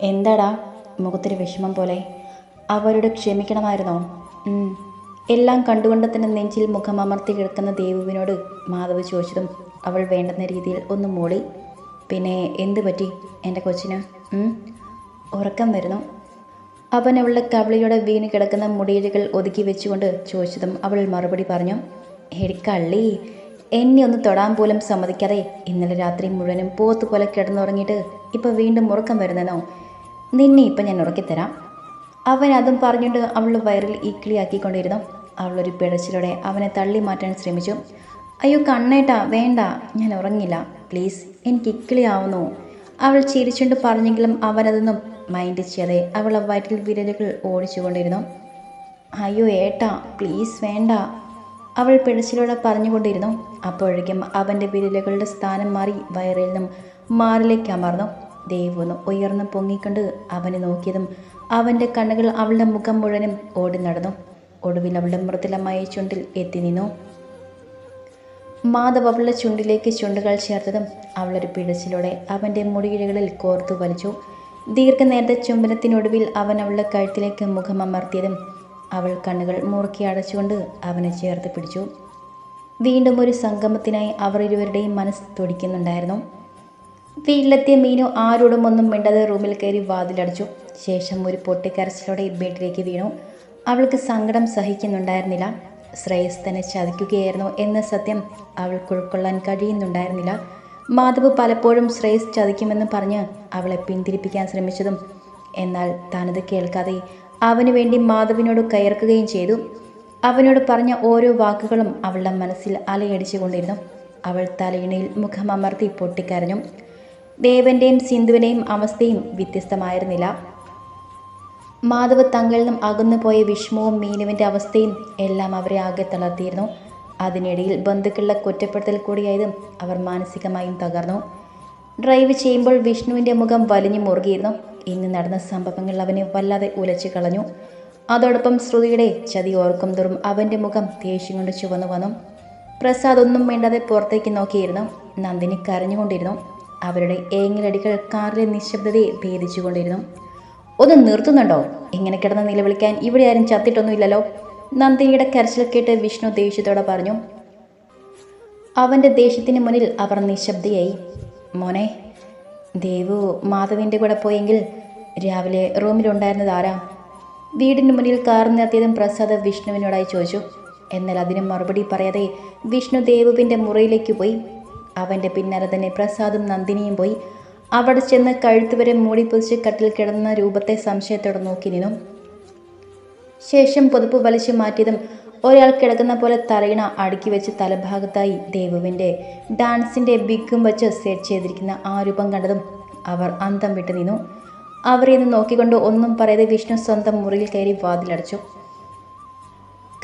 എന്താടാ മുഖത്തൊരു വിഷമം പോലെ? അവരോട് ക്ഷമിക്കണമായിരുന്നോ? എല്ലാം കണ്ടുകൊണ്ട് തന്നെ നെഞ്ചിൽ മുഖം അമർത്തി കിടക്കുന്ന ദേവുവിനോട് മാധവ് ചോദിച്ചതും അവൾ വേണ്ടുന്ന രീതിയിൽ ഒന്ന് മൂളി. പിന്നെ എന്തു പറ്റി എന്റെ കൊച്ചിന്? ഉറക്കം വരുന്നു. അവൻ അവളുടെ കവളിയുടെ വീണ് കിടക്കുന്ന മുടിയിഴകൾ ഒതുക്കി വെച്ചുകൊണ്ട് ചോദിച്ചതും അവൾ മറുപടി പറഞ്ഞു എടിക്കള്ളി എന്നെ ഒന്ന് തൊടാൻ പോലും സമ്മതിക്കാതെ ഇന്നലെ രാത്രി മുഴുവനും പോത്ത് പോലെ കിടന്നുറങ്ങിയിട്ട് ഇപ്പം വീണ്ടും ഉറക്കം വരുന്നെന്നോ നിന്നെ ഇപ്പം ഞാൻ ഉറക്കിത്തരാം. അവൻ അതും പറഞ്ഞുകൊണ്ട് അവൾ വയറിൽ ഇക്കിളിയാക്കിക്കൊണ്ടിരുന്നു അവളൊരു പിടച്ചിലൂടെ അവനെ തള്ളി മാറ്റാൻ ശ്രമിച്ചു. അയ്യോ കണ്ണേട്ടാ വേണ്ട ഞാൻ ഉറങ്ങില്ല. പ്ലീസ് എനിക്ക് ഇക്കിളിയാവുന്നു അവൾ ചിരിച്ചുകൊണ്ട് പറഞ്ഞെങ്കിലും അവനതൊന്നും മൈൻഡ് ചെയ്യാതെ അവളെ വയറ്റിൽ വിരലുകൾ ഓടിച്ചുകൊണ്ടിരുന്നു. അയ്യോ ഏട്ടാ പ്ലീസ് വേണ്ട. അവൾ പിടച്ചിലൂടെ പറഞ്ഞുകൊണ്ടിരുന്നു. അപ്പോഴേക്കും അവന്റെ വിരലുകളുടെ സ്ഥാനം മാറി വയറിൽ നിന്നും മാറിലേക്ക് അമർന്നു. ദേവൊന്ന് ഉയർന്നു പൊങ്ങിക്കൊണ്ട് അവനെ നോക്കിയതും അവന്റെ കണ്ണുകൾ അവളുടെ മുഖം മുഴുവനും ഓടി നടന്നു. ഒടുവിൽ അവളുടെ മൃദുലമായ ചുണ്ടിൽ എത്തി നിന്നു. മാധവ് അവളുടെ ചുണ്ടിലേക്ക് ചുണ്ടുകൾ ചേർത്തതും അവളൊരു പിഴച്ചിലൂടെ അവന്റെ മുടിയിഴകളിൽ കോർത്തു വലിച്ചു. ദീർഘനേരത്തെ ചുംബനത്തിനൊടുവിൽ അവൻ അവളുടെ കഴുത്തിലേക്ക് മുഖം അമർത്തിയതും അവൾ കണ്ണുകൾ മുറുക്കി അടച്ചുകൊണ്ട് അവനെ ചേർത്ത് പിടിച്ചു. വീണ്ടും ഒരു സംഗമത്തിനായി അവർ ഇരുവരുടെയും മനസ്സ് തുടിക്കുന്നുണ്ടായിരുന്നു. വീട്ടിലെത്തിയ മീനു ആരോടും ഒന്നും മിണ്ടാതെ റൂമിൽ കയറി വാതിലടച്ചു. ശേഷം ഒരു പൊട്ടിക്കരച്ചിലോടെ ബെഡിലേക്ക് വീണു. അവൾക്ക് സങ്കടം സഹിക്കുന്നുണ്ടായിരുന്നില്ല. ശ്രേയസ് തന്നെ ചതിക്കുകയായിരുന്നു എന്ന സത്യം അവൾക്ക് ഉൾക്കൊള്ളാൻ കഴിയുന്നുണ്ടായിരുന്നില്ല. മാധവ് പലപ്പോഴും ശ്രേയസ് ചതിക്കുമെന്ന് പറഞ്ഞ് അവളെ പിന്തിരിപ്പിക്കാൻ ശ്രമിച്ചതും എന്നാൽ താനത് കേൾക്കാതെ അവനു വേണ്ടി മാധവിനോട് കയർക്കുകയും ചെയ്തു. അവനോട് പറഞ്ഞ ഓരോ വാക്കുകളും അവളുടെ മനസ്സിൽ അലയടിച്ചുകൊണ്ടിരുന്നു. അവൾ തലയിണയിൽ മുഖമമർത്തി പൊട്ടിക്കരഞ്ഞു. ദേവന്റെയും സിന്ധുവിനെയും അവസ്ഥയും വ്യത്യസ്തമായിരുന്നില്ല. മാധവ് തങ്ങളിൽ നിന്നും അകന്നു പോയ വിഷ്ണുവും മീനുവിന്റെ അവസ്ഥയും എല്ലാം അവരെ ആകെ തളർത്തിയിരുന്നു. അതിനിടയിൽ ബന്ധുക്കളുടെ കുറ്റപ്പെടുത്തൽ കൂടിയായതും അവർ മാനസികമായും തകർന്നു. ഡ്രൈവ് ചെയ്യുമ്പോൾ വിഷ്ണുവിന്റെ മുഖം വലിഞ്ഞു മുറുകിയിരുന്നു. ഇന്ന് നടന്ന സംഭവങ്ങൾ അവനെ വല്ലാതെ ഉലച്ചു കളഞ്ഞു. അതോടൊപ്പം ശ്രുതിയുടെ ചതി ഓർക്കും തോറും അവന്റെ മുഖം ദേഷ്യം കൊണ്ട് ചുവന്നു വന്നു. പ്രസാദ് ഒന്നും വേണ്ടാതെ പുറത്തേക്ക് നോക്കിയിരുന്നു. നന്ദിനി കരഞ്ഞുകൊണ്ടിരുന്നു. അവരുടെ ഏങ്ങലടികൾ കാറിലെ നിശബ്ദതയെ ഭേദിച്ചുകൊണ്ടിരുന്നു. ഒന്ന് നിർത്തുന്നുണ്ടോ? ഇങ്ങനെ കിടന്ന് നിലവിളിക്കാൻ ഇവിടെ ആരും ചത്തിട്ടൊന്നുമില്ലല്ലോ നന്ദിനിയുടെ കരച്ചിൽ കേട്ട് വിഷ്ണു ദേഷ്യത്തോടെ പറഞ്ഞു. അവന്റെ ദേഷ്യത്തിന് മുന്നിൽ അവർ നിശബ്ദയായി. മോനെ ദേവു മാധവിന്റെ കൂടെ പോയെങ്കിൽ രാവിലെ റൂമിലുണ്ടായിരുന്നത് ആരാ? വീടിന് മുന്നിൽ കാർ നിർത്തിയതും പ്രസാദ് വിഷ്ണുവിനോടായി ചോദിച്ചു. എന്നാൽ അതിന് മറുപടി പറയാതെ വിഷ്ണു ദേവുവിന്റെ മുറിയിലേക്ക് പോയി. അവന്റെ പിന്നാലെ തന്നെ പ്രസാദും നന്ദിനിയും പോയി. അവിടെ ചെന്ന് കഴുത്തുവരെ മൂടിപ്പൊതിച്ച് കട്ടിൽ കിടന്ന രൂപത്തെ സംശയത്തോടെ നോക്കി നിന്നു. ശേഷം പുതുപ്പ് വലിച്ചു മാറ്റിയതും ഒരാൾ കിടക്കുന്ന പോലെ തലയിണ അടുക്കി വെച്ച് തലഭാഗത്തായി ദേവുവിന്റെ ഡാൻസിന്റെ ബിഗും വെച്ച് സെറ്റ് ചെയ്തിരിക്കുന്ന ആ രൂപം കണ്ടതും അവർ അന്തം വിട്ടു നിന്നു. അവരെ നിന്ന് നോക്കിക്കൊണ്ട് ഒന്നും പറയാതെ വിഷ്ണു സ്വന്തം മുറിയിൽ കയറി വാതിലടച്ചു.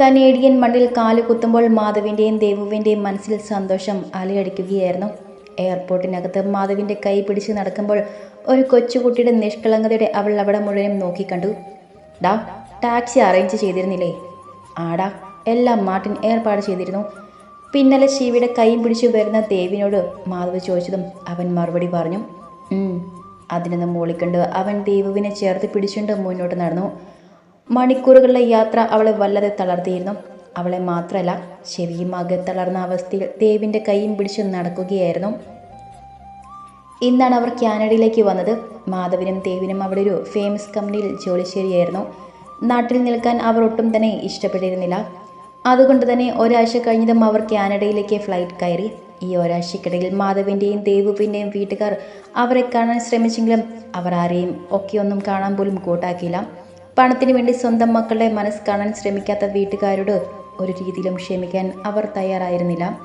കനേഡിയൻ മണ്ണിൽ കാൽ കുത്തുമ്പോൾ മാധവിന്റെയും ദേവുവിന്റെയും മനസ്സിൽ സന്തോഷം അലയടിക്കുകയായിരുന്നു. എയർപോർട്ടിനകത്ത് മാധവിന്റെ കൈ പിടിച്ച് നടക്കുമ്പോൾ ഒരു കൊച്ചുകുട്ടിയുടെ നിഷ്കളങ്കതയുടെ അവൾ അവിടെ മുഴുവനും നോക്കിക്കണ്ടു. ഡാ ടാക്സി അറേഞ്ച് ചെയ്തിരുന്നില്ലേ? ആടാ എല്ലാം മാർട്ടിൻ ഏർപ്പാട് ചെയ്തിരുന്നു. പിന്നലെ ശിവയുടെ കൈയും പിടിച്ചു വരുന്ന ദേവിനോട് മാധവ് ചോദിച്ചതും അവൻ മറുപടി പറഞ്ഞു. അതിനൊന്നും മൂളിക്കൊണ്ട്. അവൻ ദേവുവിനെ ചേർത്ത് പിടിച്ചുകൊണ്ട് മുന്നോട്ട് നടന്നു. മണിക്കൂറുകളുടെ യാത്ര അവളെ വല്ലാതെ തളർത്തിയിരുന്നു. അവളെ മാത്രമല്ല ചെവിയും ആകെ തളർന്ന അവസ്ഥയിൽ ദേവിന്റെ കൈയും പിടിച്ച് നടക്കുകയായിരുന്നു. ഇന്നാണ് അവർ കാനഡയിലേക്ക് വന്നത്. മാധവിനും ദേവിനും അവിടെ ഒരു ഫേമസ് കമ്പനിയിൽ ജോലി ശരിയായിരുന്നു നാട്ടിൽ നിൽക്കാൻ അവർ ഒട്ടും തന്നെ ഇഷ്ടപ്പെട്ടിരുന്നില്ല. അതുകൊണ്ട് തന്നെ ഒരാഴ്ച കഴിഞ്ഞതും അവർ കാനഡയിലേക്ക് ഫ്ലൈറ്റ് കയറി. ഈ ഒരാഴ്ചക്കിടയിൽ മാധവിന്റെയും ദേവുവിന്റെയും വീട്ടുകാർ അവരെ കാണാൻ ശ്രമിച്ചെങ്കിലും അവർ ആരെയും ഒക്കെയൊന്നും കാണാൻ പോലും കൂട്ടാക്കിയില്ല. പണത്തിന് വേണ്ടി സ്വന്തം മക്കളുടെ മനസ്സ് കാണാൻ ശ്രമിക്കാത്ത വീട്ടുകാരോട് ഒരു രീതിയിലും ക്ഷമിക്കാൻ അവർ തയ്യാറായിരുന്നില്ല.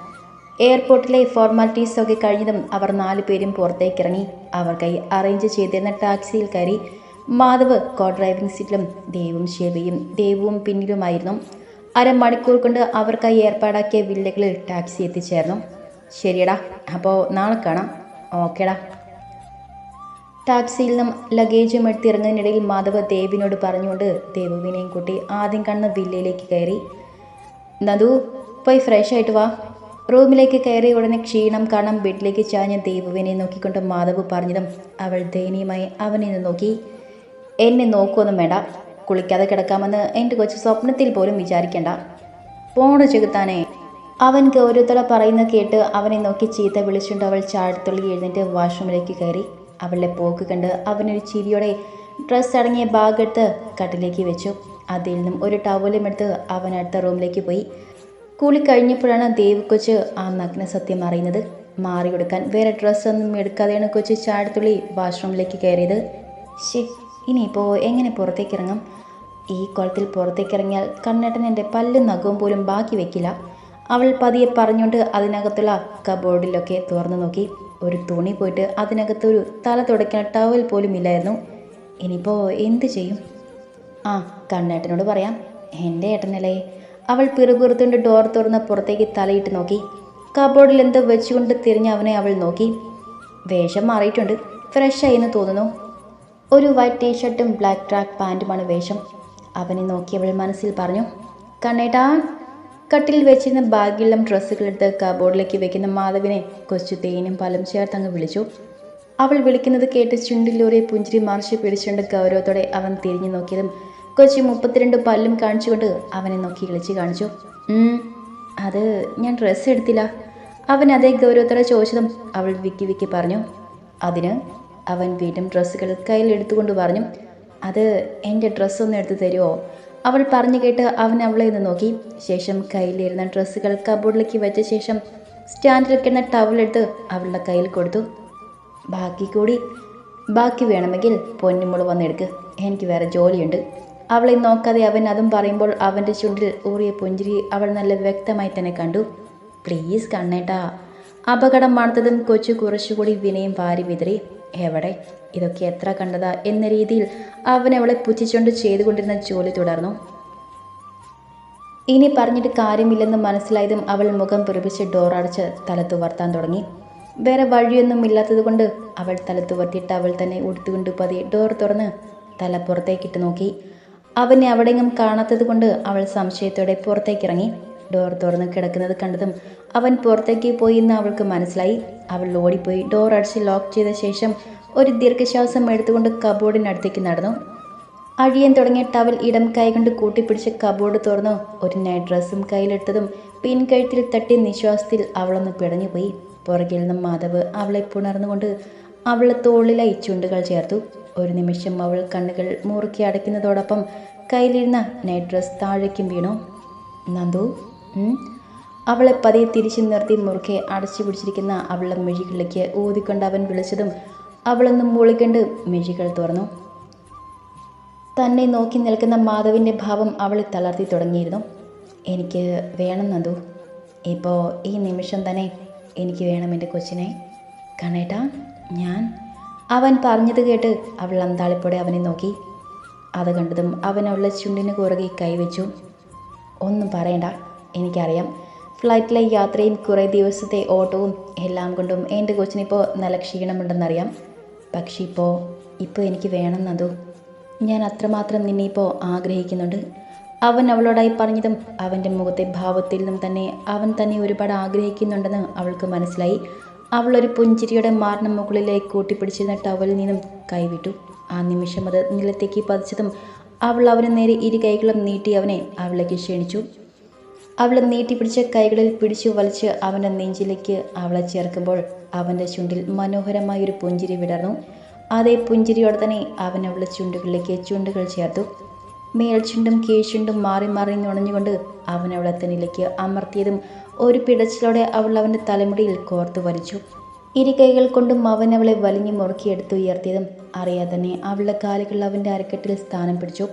എയർപോർട്ടിലെ ഫോർമാലിറ്റീസ് ഒക്കെ കഴിഞ്ഞതും അവർ നാലു പേരും പുറത്തേക്കിറങ്ങി അവർക്കായി അറേഞ്ച് ചെയ്തിരുന്ന ടാക്സിയിൽ കയറി. മാധവ് കോ ഡ്രൈവിംഗ് സീറ്റിലും ദേവും ശിവയും ദേവും പിന്നിലുമായിരുന്നു. അരമണിക്കൂർ കൊണ്ട് അവർക്കായി ഏർപ്പാടാക്കിയ വില്ലകളിൽ ടാക്സി എത്തിച്ചേർന്നു. ശരിയടാ അപ്പോൾ നാളെ കാണാം. ഓക്കേടാ. ടാക്സിയിൽ നിന്നും ലഗേജും എടുത്തിറങ്ങുന്നതിനിടയിൽ മാധവ് ദേവിനോട് പറഞ്ഞുകൊണ്ട് ദേവുവിനെയും കൂട്ടി ആദ്യം കണ്ണ് വില്ലയിലേക്ക് കയറി. നദു പോയി ഫ്രഷ് ആയിട്ട് വാ. റൂമിലേക്ക് കയറിയ ഉടനെ ക്ഷീണം കാണാൻ ബെഡിലേക്ക് ചാഞ്ഞ ദേവുവിനെ നോക്കിക്കൊണ്ട് മാധവ് പറഞ്ഞതും അവൾ ദയനീയമായി അവനെ നോക്കി. എന്നെ നോക്കുമൊന്നും വേണ്ട. കുളിക്കാതെ കിടക്കാമെന്ന് എന്റെ കൊച്ചു സ്വപ്നത്തിൽ പോലും വിചാരിക്കേണ്ട. പോണ ചെകുത്താനെ. അവൻ ഗൗരവത്തോടെ പറയുന്ന കേട്ട് അവനെ നോക്കി ചീത്ത വിളിച്ചുകൊണ്ട് അവൾ ചാടത്തുള്ളി എഴുന്നേറ്റ് വാഷ്റൂമിലേക്ക് കയറി. അവളുടെ പോക്ക് കണ്ട് അവനൊരു ചിരിയോടെ ഡ്രസ്സ് അടങ്ങിയ ബാഗ് എടുത്ത് കട്ടിലേക്ക് വെച്ചു. അതിൽ നിന്നും ഒരു ടവലും എടുത്ത് അവൻ അടുത്ത റൂമിലേക്ക് പോയി. കൂളി കഴിഞ്ഞപ്പോഴാണ് ദേവ് കൊച്ച് ആ നഗ്ന സത്യം അറിയുന്നത്. മാറി കൊടുക്കാൻ വേറെ ഡ്രസ്സൊന്നും എടുക്കാതെയാണ് കൊച്ച് ചാടത്തുള്ളി വാഷ്റൂമിലേക്ക് കയറിയത്. ശരി ഇനിയിപ്പോൾ എങ്ങനെ പുറത്തേക്ക് ഇറങ്ങും? ഈ കുളത്തിൽ പുറത്തേക്ക് ഇറങ്ങിയാൽ കണ്ണേട്ടൻ എന്റെ പല്ലും നഖവും പോലും ബാക്കി വെക്കില്ല. അവൾ പതിയെ പറഞ്ഞുകൊണ്ട് അതിനകത്തുള്ള കബോർഡിലൊക്കെ തുറന്നു നോക്കി. ഒരു തുണി പോയിട്ട് അതിനകത്തൊരു തല തുടയ്ക്കാൻ ടവൽ പോലും ഇല്ലായിരുന്നു. ഇനിയിപ്പോൾ എന്ത് ചെയ്യും? ആ കണ്ണേട്ടനോട് പറയാം. എന്റെ ഏട്ടനല്ലേ. അവൾ പിറുകുറുത്തുകൊണ്ട് ഡോർ തുറന്ന് പുറത്തേക്ക് തലയിട്ട് നോക്കി. കബോർഡിൽ എന്തോ വെച്ചുകൊണ്ട് തിരിഞ്ഞ് അവനെ അവൾ നോക്കി. വേഷം മാറിയിട്ടുണ്ട്. ഫ്രഷ് എന്ന് തോന്നുന്നു. ഒരു വൈറ്റ് ടീഷർട്ടും ബ്ലാക്ക് ട്രാക്ക് പാന്റുമാണ് വേഷം. അവനെ നോക്കി അവൾ മനസ്സിൽ പറഞ്ഞു കണ്ണേട്ടാ കട്ടിൽ വെച്ചിരുന്ന ബാഗിലും ഡ്രസ്സുകളെടുത്ത് കബോർഡിലേക്ക് വെക്കുന്ന മാധവിനെ കൊച്ചു തേനും പലം ചേർത്തങ്ങ് വിളിച്ചു. അവൾ വിളിക്കുന്നത് കേട്ട് ചുണ്ടിലൂറിയ പുഞ്ചിരി മറിച്ച് പിടിച്ചുകൊണ്ട് ഗൗരവത്തോടെ അവൻ തിരിഞ്ഞു നോക്കിയതും കൊച്ചി മുപ്പത്തിരണ്ട് പല്ലും കാണിച്ചുകൊണ്ട് അവനെ നോക്കി ഇളിച്ച് കാണിച്ചു. "ഉം, അത് ഞാൻ ഡ്രസ്സ് എടുത്തില്ല. അവൻ അതേ ഗൗരവത്തോടെ ചോദിച്ചതും അവൾ വിക്കി വിക്കി പറഞ്ഞു. അതിന്? അവൻ വീണ്ടും ഡ്രസ്സുകൾ കയ്യിൽ എടുത്തുകൊണ്ട് പറഞ്ഞു. അത് എന്റെ ഡ്രസ്സൊന്ന് എടുത്തു തരുമോ അവൾ പറഞ്ഞു കേട്ട് അവൻ അവളെ നിന്ന് നോക്കി. ശേഷം കയ്യിലിരുന്ന ഡ്രസ്സുകൾ കബോർഡിലേക്ക് വെച്ച ശേഷം സ്റ്റാൻഡിൽ കിടന്ന ടവലെടുത്ത് അവളുടെ കയ്യിൽ കൊടുത്തു. ബാക്കി കൂടി ബാക്കി വേണമെങ്കിൽ പൊന്നുമുള വന്നെടുക്ക്. എനിക്ക് വേറെ ജോലിയുണ്ട്. അവളെ നോക്കാതെ അവൻ അതും പറയുമ്പോൾ അവന്റെ ചുണ്ടിൽ ഊറിയ പുഞ്ചിരി അവൾ നല്ല വ്യക്തമായി തന്നെ കണ്ടു. പ്ലീസ് കണ്ണേട്ടാ. അപകടം മണത്തതും കൊച്ചു കുറച്ചുകൂടി വിനയം വാരി വിതറി. എവിടെ? ഇതൊക്കെ എത്ര കണ്ടതാ എന്ന രീതിയിൽ അവൻ അവളെ പുച്ഛിച്ചുകൊണ്ട് ചെയ്തുകൊണ്ടിരുന്ന ജോലി തുടർന്നു. ഇനി പറഞ്ഞിട്ട് കാര്യമില്ലെന്ന് മനസ്സിലായതും അവൾ മുഖം പിറപ്പിച്ച് ഡോർ അടച്ച് തലത്തുവർത്താൻ തുടങ്ങി. വേറെ വഴിയൊന്നും ഇല്ലാത്തതുകൊണ്ട് അവൾ തലത്തുവർത്തിയിട്ട് അവൾ തന്നെ ഉടുത്തുകൊണ്ട് പതി ഡോർ തുറന്ന് തല പുറത്തേക്കിട്ട് നോക്കി. അവനെ അവിടെയെങ്ങും കാണാത്തത് കൊണ്ട് അവൾ സംശയത്തോടെ പുറത്തേക്കിറങ്ങി ഡോർ തുറന്ന് കിടക്കുന്നത് കണ്ടതും അവൻ പുറത്തേക്ക് പോയി എന്ന് അവൾക്ക് മനസ്സിലായി. അവൾ ഓടിപ്പോയി. ഡോർ അടച്ച് ലോക്ക് ചെയ്ത ശേഷം ഒരു ദീർഘശ്വാസം എടുത്തുകൊണ്ട് കബോർഡിനടുത്തേക്ക് നടന്നു. അഴിയൻ തുടങ്ങിയ ടവൽ ഇടം കൈകൊണ്ട് കൂട്ടിപ്പിടിച്ച് കബോർഡ് തുറന്നു. ഒരു നൈറ്റ് ഡ്രസ്സും കയ്യിലെടുത്തതും പിൻകഴുത്തിൽ തട്ടി നിശ്വാസത്തിൽ അവളൊന്ന് പിടഞ്ഞുപോയി. പുറകിൽ നിന്നും മാധവ് അവളെ പുണർന്നുകൊണ്ട് അവളെ തോളിലായി ചുണ്ടുകൾ ചേർത്തു. ഒരു നിമിഷം അവൾ കണ്ണുകൾ മുറുക്കി അടയ്ക്കുന്നതോടൊപ്പം കയ്യിലിരുന്ന നൈറ്റ് ഡ്രസ് താഴേക്കും വീണു. നന്ദു അവളെ പതിയെ തിരിച്ചു നിർത്തി മുറുക്കെ അടച്ചു പിടിച്ചിരിക്കുന്ന അവളുടെ മിഴികളിലേക്ക് ഊതിക്കൊണ്ട് അവൻ വിളിച്ചതും അവളൊന്ന് മൂളിക്കണ്ട് മിഴികൾ തുറന്നു. തന്നെ നോക്കി നിൽക്കുന്ന മാധവിന്റെ ഭാവം അവളെ തളർത്തി തുടങ്ങിയിരുന്നു. എനിക്ക് വേണം നന്ദു. ഇപ്പോൾ ഈ നിമിഷം തന്നെ എനിക്ക് വേണം എന്റെ കൊച്ചിനെ. കണേട്ടാ ഞാൻ. അവൻ പറഞ്ഞത് കേട്ട് അവൾ അന്താളിപ്പോടെ അവനെ നോക്കി. അത് കണ്ടതും അവൻ അവളുടെ ചുണ്ടിന് കുറുകെ കൈവച്ചു ഒന്നും പറയണ്ട എനിക്കറിയാം. ഫ്ലൈറ്റിലെ യാത്രയും കുറേ ദിവസത്തെ ഓട്ടവും എല്ലാം കൊണ്ടും എന്റെ കൊച്ചിനിപ്പോൾ നല്ല ക്ഷീണമുണ്ടെന്നറിയാം. പക്ഷേ ഇപ്പോൾ ഇപ്പോൾ എനിക്ക് വേണമെന്നതോ ഞാൻ അത്രമാത്രം നിന്നെ ഇപ്പോൾ ആഗ്രഹിക്കുന്നുണ്ട്. അവൻ അവളോടായി പറഞ്ഞതും അവന്റെ മുഖത്തെ ഭാവത്തിൽ നിന്നും തന്നെ അവൻ തന്നെ ഒരുപാട് ആഗ്രഹിക്കുന്നുണ്ടെന്ന് അവൾക്ക് മനസ്സിലായി. അവളൊരു പുഞ്ചിരിയുടെ മാറിന് മുകളിലേക്ക് കൂട്ടിപ്പിടിച്ചിരുന്ന ടവലിൽ നിന്നും കൈവിട്ടു. ആ നിമിഷം അത് നിലത്തേക്ക് പതിച്ചതും അവൾ അവന് നേരെ ഇരു കൈകളും നീട്ടി അവനെ അവളേക്ക് ക്ഷണിച്ചു. അവളെ നീട്ടിപ്പിടിച്ച കൈകളിൽ പിടിച്ചു വലിച്ച് അവന്റെ നെഞ്ചിലേക്ക് അവളെ ചേർക്കുമ്പോൾ അവന്റെ ചുണ്ടിൽ മനോഹരമായൊരു പുഞ്ചിരി വിടർന്നു. അതേ പുഞ്ചിരിയോടെ തന്നെ അവൻ അവളുടെ ചുണ്ടുകളിലേക്ക് ചുണ്ടുകൾ ചേർത്തു. മേൽചുണ്ടും കീഴ്ചുണ്ടും മാറി മാറി നുണഞ്ഞുകൊണ്ട് അവൻ അവളെ തന്നിലേക്ക് അമർത്തിയതും ഒരു പിടച്ചിലോടെ അവൾ അവന്റെ തലമുടിയിൽ കോർത്തു വലിച്ചു. ഇരു കൈകൾ കൊണ്ടും അവൻ അവളെ വലിഞ്ഞു മുറുക്കിയെടുത്ത് ഉയർത്തിയതും അറിയാതെ തന്നെ അവളുടെ കാലുകൾ അവന്റെ അരക്കെട്ടിൽ സ്ഥാനം പിടിച്ചു.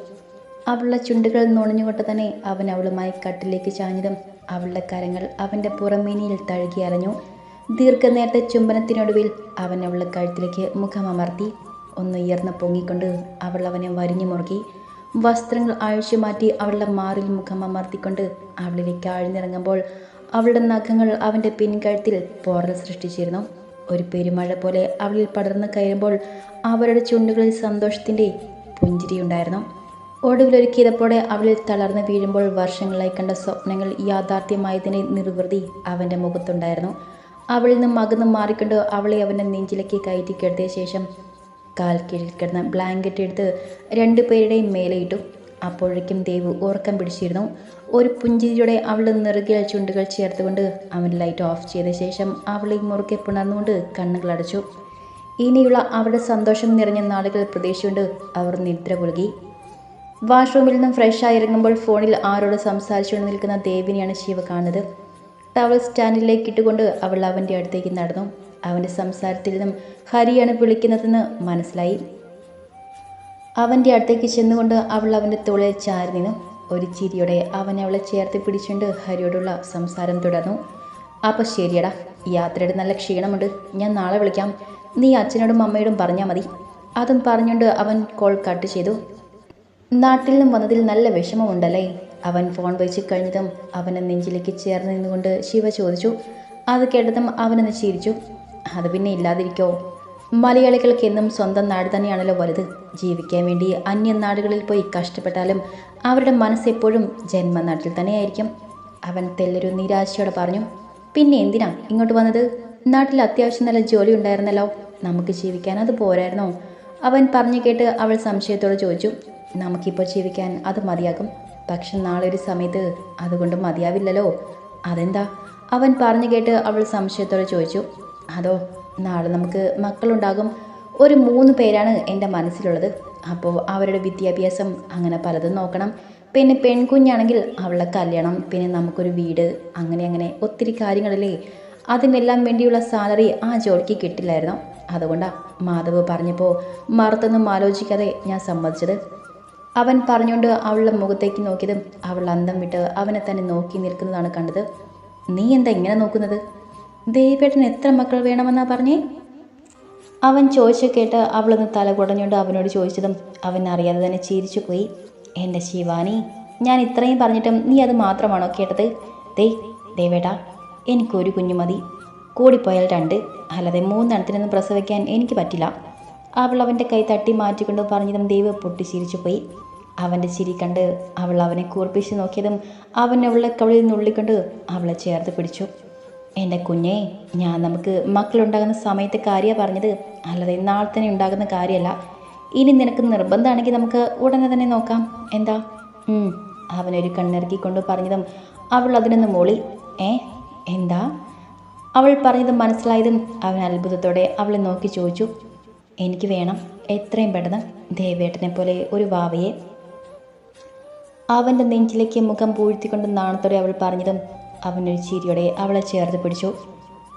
അവളുടെ ചുണ്ടുകൾ നുണഞ്ഞുകൊണ്ട് തന്നെ അവൻ അവളുമായി കട്ടിലേക്ക് ചാഞ്ഞതും അവളുടെ കരങ്ങൾ അവന്റെ പുറമേനിയിൽ തഴുകി അലഞ്ഞു. ദീർഘനേരത്തെ ചുംബനത്തിനൊടുവിൽ അവൻ അവളുടെ കഴുത്തിലേക്ക് മുഖമമർത്തി ഒന്ന് ഉയർന്ന് പൊങ്ങിക്കൊണ്ട് അവൾ അവനെ വരിഞ്ഞു മുറുകി. വസ്ത്രങ്ങൾ അഴിച്ചു മാറ്റി അവളുടെ മാറിൽ മുഖമമർത്തിക്കൊണ്ട് അവളിലേക്ക് ആഴ്ന്നിറങ്ങുമ്പോൾ അവളുടെ നഖങ്ങൾ അവന്റെ പിൻകഴുത്തിൽ പോറൽ സൃഷ്ടിച്ചിരുന്നു. ഒരു പെരുമഴ പോലെ അവളിൽ പടർന്നു കയറുമ്പോൾ അവരുടെ ചുണ്ടുകളിൽ സന്തോഷത്തിന്റെ പുഞ്ചിരിയുണ്ടായിരുന്നു. ഒടുവിലൊരുക്കിയതപ്പോടെ അവളിൽ തളർന്നു വീഴുമ്പോൾ വർഷങ്ങളായി കണ്ട സ്വപ്നങ്ങൾ യാഥാർത്ഥ്യമായതിനെ നിർവൃതി അവന്റെ മുഖത്തുണ്ടായിരുന്നു. അവളിൽ നിന്നും അകന്നു മാറിക്കൊണ്ട് അവളെ അവന്റെ നെഞ്ചിലേക്ക് കയറ്റി കിടത്തിയ ശേഷം കാൽ കീഴിൽ കിടന്ന ബ്ലാങ്കറ്റ് എടുത്ത് രണ്ടുപേരുടെയും പേരുടെയും മേലെയിട്ടു അപ്പോഴേക്കും ദേവ് ഉറക്കം പിടിച്ചിരുന്നു. ഒരു പുഞ്ചിരിയുടെ അവളുടെ നിറുകിയ ചുണ്ടുകൾ ചേർത്തുകൊണ്ട് അവൻ ലൈറ്റ് ഓഫ് ചെയ്ത ശേഷം അവളെ മുറുക്കെ പുണർന്നുകൊണ്ട് കണ്ണുകൾ അടച്ചു. ഇനിയുള്ള അവരുടെ സന്തോഷം നിറഞ്ഞ നാളുകൾ പ്രതീക്ഷിച്ചുകൊണ്ട് അവർ നിദ്ര പുലുകി. വാഷ്റൂമിൽ നിന്നും ഫ്രഷായി ഇറങ്ങുമ്പോൾ ഫോണിൽ ആരോട് സംസാരിച്ചുകൊണ്ട് നിൽക്കുന്ന ദേവിനെയാണ് ശിവ കാണുന്നത്. ടവൽ സ്റ്റാൻഡിലേക്ക് ഇട്ടുകൊണ്ട് അവൾ അവന്റെ അടുത്തേക്ക് നടന്നു. അവന്റെ സംസാരത്തിൽ നിന്നും ഹരിയാണ് വിളിക്കുന്നതെന്ന് മനസ്സിലായി. അവന്റെ അടുത്തേക്ക് ചെന്നുകൊണ്ട് അവൾ അവന്റെ തോളിൽ ചാരി നിന്നു. ഒരു ചിരിയോടെ അവൻ അവളെ ചേർത്ത് പിടിച്ചുകൊണ്ട് ഹരിയോടുള്ള സംസാരം തുടർന്നു. അപ്പോൾ ശരിയടാ യാത്രയുടെ നല്ല ക്ഷീണമുണ്ട്. ഞാൻ നാളെ വിളിക്കാം. നീ അച്ഛനോടും അമ്മയോടും പറഞ്ഞാൽ മതി. അതും പറഞ്ഞുകൊണ്ട് അവൻ കോൾ കട്ട് ചെയ്തു. നാട്ടിൽ നിന്നും വന്നതിൽ നല്ല വിഷമമുണ്ടല്ലേ? അവൻ ഫോൺ വെച്ച് കഴിഞ്ഞതും അവനെ നെഞ്ചിലേക്ക് ചേർന്ന് നിന്നുകൊണ്ട് ശിവ ചോദിച്ചു അത് കേട്ടതും അവനെന്ന് ചിരിച്ചു. അത് പിന്നെ ഇല്ലാതിരിക്കോ? മലയാളികൾക്ക് എന്നും സ്വന്തം നാട് തന്നെയാണല്ലോ വലുത്. ജീവിക്കാൻ വേണ്ടി അന്യ നാടുകളിൽ പോയി കഷ്ടപ്പെട്ടാലും അവരുടെ മനസ്സെപ്പോഴും ജന്മനാട്ടിൽ തന്നെയായിരിക്കും. അവൻ തെല്ലൊരു നിരാശയോടെ പറഞ്ഞു പിന്നെ എന്തിനാ ഇങ്ങോട്ട് വന്നത്? നാട്ടിൽ അത്യാവശ്യം നല്ല ജോലി ഉണ്ടായിരുന്നല്ലോ. നമുക്ക് ജീവിക്കാൻ അത് പോരായിരുന്നോ? അവൻ പറഞ്ഞു കേട്ട് അവൾ സംശയത്തോടെ ചോദിച്ചു നമുക്കിപ്പോൾ ജീവിക്കാൻ അത് മതിയാകും. പക്ഷെ നാളെ ഒരു സമയത്ത് അതുകൊണ്ട് മതിയാവില്ലല്ലോ. അതെന്താ? അവൻ പറഞ്ഞു കേട്ട് അവൾ സംശയത്തോടെ ചോദിച്ചു. അതോ നാളെ നമുക്ക് മക്കളുണ്ടാകും. ഒരു മൂന്ന് പേരാണ് എന്റെ മനസ്സിലുള്ളത്. അപ്പോൾ അവരുടെ വിദ്യാഭ്യാസം അങ്ങനെ പലതും നോക്കണം. പിന്നെ പെൺകുഞ്ഞാണെങ്കിൽ അവളെ കല്യാണം പിന്നെ നമുക്കൊരു വീട് അങ്ങനെ അങ്ങനെ ഒത്തിരി കാര്യങ്ങളല്ലേ. അതിനെല്ലാം വേണ്ടിയുള്ള സാലറി ആ ജോലിക്ക് കിട്ടില്ലായിരുന്നു? അതുകൊണ്ടാണ് മാധവ് പറഞ്ഞപ്പോൾ മറുത്തൊന്നും ആലോചിക്കാതെ ഞാൻ സമ്മതിച്ചത്. അവൻ പറഞ്ഞുകൊണ്ട് അവളുടെ മുഖത്തേക്ക് നോക്കിയതും അവൾ അന്തം വിട്ട് അവനെ തന്നെ നോക്കി നിൽക്കുന്നതാണ് കണ്ടത്. നീ എന്താ ഇങ്ങനെ നോക്കുന്നത്? ദേവേട്ടൻ എത്ര മക്കൾ വേണമെന്നാ പറഞ്ഞേ? അവൻ ചോദിച്ചു കേട്ട് അവളൊന്ന് തല കുടഞ്ഞുകൊണ്ട് അവനോട് ചോദിച്ചതും അവൻ അറിയാതെ തന്നെ ചിരിച്ചു പോയി. എന്റെ ശിവാനി ഞാൻ ഇത്രയും പറഞ്ഞിട്ടും നീ അത് മാത്രമാണോ കേട്ടത്? ദേ ദേവേട്ടാ എനിക്കൊരു കുഞ്ഞു മതി കൂടിപ്പോയാൽ രണ്ട് അല്ലാതെ മൂന്നെണ്ണത്തിനൊന്നും പ്രസവിക്കാൻ എനിക്ക് പറ്റില്ല. അവൾ അവന്റെ കൈ തട്ടി മാറ്റിക്കൊണ്ട് പറഞ്ഞതും ദൈവം പൊട്ടിച്ചിരിച്ചു പോയി അവന്റെ ചിരി കണ്ട് അവൾ അവനെ കൂർപ്പിച്ച് നോക്കിയതും അവൻ അവളെ കവളിൽ നുള്ളിക്കൊണ്ട് അവളെ ചേർത്ത് പിടിച്ചു. എന്റെ കുഞ്ഞെ ഞാൻ നമുക്ക് മക്കളുണ്ടാകുന്ന സമയത്തെ കാര്യമാണ് പറഞ്ഞത്. അല്ലാതെ നാളെ തന്നെ ഉണ്ടാകുന്ന കാര്യമല്ല. ഇനി നിനക്ക് നിർബന്ധമാണെങ്കിൽ നമുക്ക് ഉടനെ തന്നെ നോക്കാം. എന്താ. അവനൊരു കണ്ണിറക്കിക്കൊണ്ട് പറഞ്ഞതും അവൾ അതിനൊന്ന് മോളി. ഏ എന്താ? അവൾ പറഞ്ഞത് മനസ്സിലായതും അവൻ അത്ഭുതത്തോടെ അവളെ നോക്കി ചോദിച്ചു. എനിക്ക് വേണം എത്രയും പെട്ടെന്ന് ദേവേട്ടനെ പോലെ ഒരു വാവയെ. അവന്റെ നെഞ്ചിലേക്ക് മുഖം പൂഴ്ത്തിക്കൊണ്ട് നാണത്തോടെ അവൾ പറഞ്ഞതും അവനൊരു ചിരിയോടെ അവളെ ചേർത്ത് പിടിച്ചു.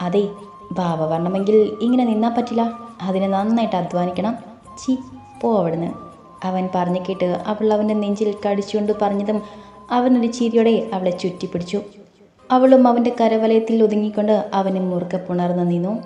അതെ വാവ വരണമെങ്കിൽ ഇങ്ങനെ നിന്നാൽ പറ്റില്ല. അതിനെ നന്നായിട്ട് അധ്വാനിക്കണം. ചി പോ അവിടുന്ന്. അവൻ പറഞ്ഞു കേട്ട് അവൾ അവന്റെ നെഞ്ചിൽ കടിച്ചുകൊണ്ട് പറഞ്ഞതും അവനൊരു ചിരിയോടെ അവളെ ചുറ്റിപ്പിടിച്ചു. അവളും അവന്റെ കരവലയത്തിൽ ഒതുങ്ങിക്കൊണ്ട് അവനെ മുറുക്കെ പുണർന്നു നിന്നു.